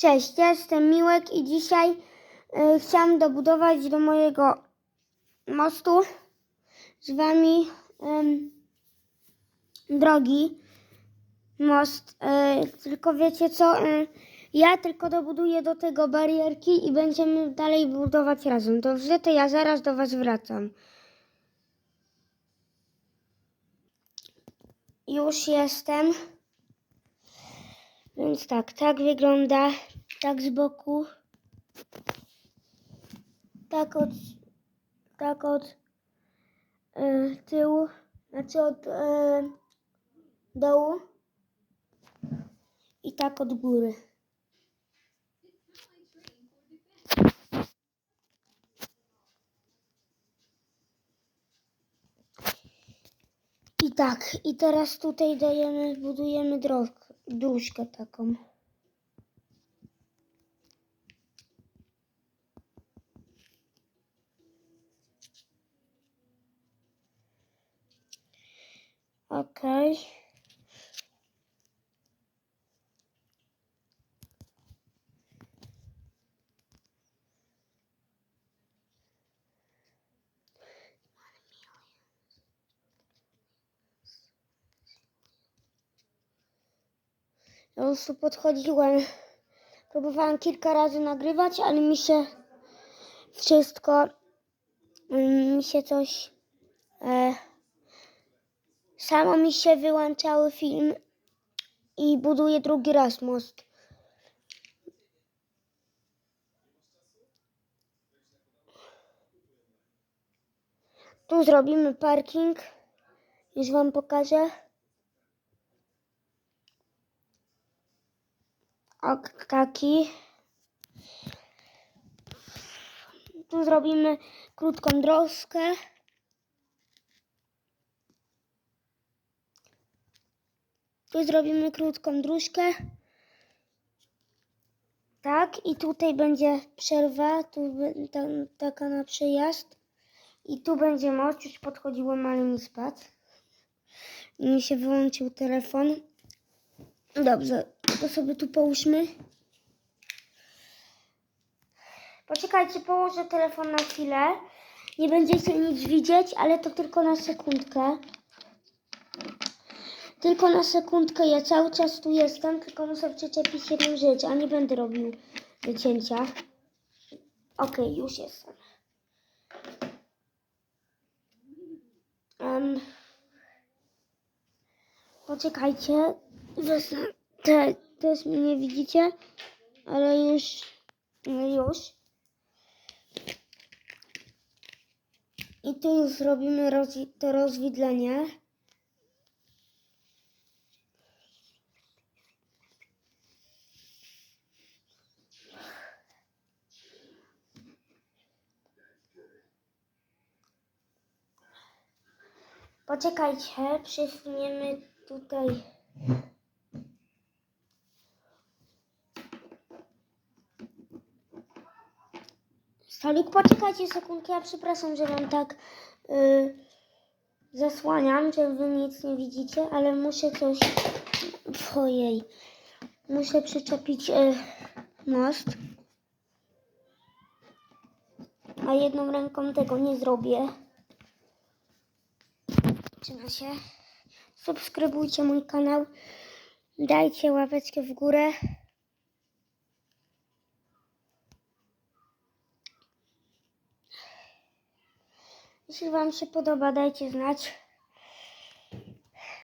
Cześć, ja jestem Miłek i dzisiaj y, chciałam dobudować do mojego mostu z wami ym, drogi most. Y, tylko wiecie co? Y, ja tylko dobuduję do tego barierki i będziemy dalej budować razem. Dobrze, to ja zaraz do was wracam. Już jestem. Więc tak, tak wygląda. Tak z boku. Tak od, tak od y, tyłu. Znaczy od y, dołu. I tak od góry. I tak, i teraz tutaj dajemy, budujemy drog, dróżkę taką. Okej. Ja już tu podchodziłem. Próbowałem kilka razy nagrywać, ale mi się wszystko, mm, mi się coś, e, samo mi się wyłączały film i buduję drugi raz most. Tu zrobimy parking. Już wam pokażę. Taki. Tu zrobimy krótką drogę. Tu zrobimy krótką dróżkę. Tak, i tutaj będzie przerwa, tu ta, taka na przejazd. I tu będzie most, już podchodziłem, ale mi spadł. Mi się wyłączył telefon. Dobrze, to sobie tu połóżmy. Poczekajcie, położę telefon na chwilę. Nie będziecie nic widzieć, ale to tylko na sekundkę. Tylko na sekundkę, ja cały czas tu jestem, tylko muszę przyczepić jedną rzecz, a nie będę robił wycięcia. Okej, już jestem. Em, poczekajcie, wezmę te, też mnie nie widzicie, ale już, no już. I tu już zrobimy rozwi- to rozwidlenie. Poczekajcie, przesuniemy tutaj. Stolik, poczekajcie sekundkę, ja przepraszam, że wam tak y, zasłaniam, że wy nic nie widzicie, ale muszę coś, ojej, muszę przyczepić y, most, a jedną ręką tego nie zrobię. Trzyma się. Subskrybujcie mój kanał. Dajcie łapeczkę w górę. Jeśli Wam się podoba, dajcie znać.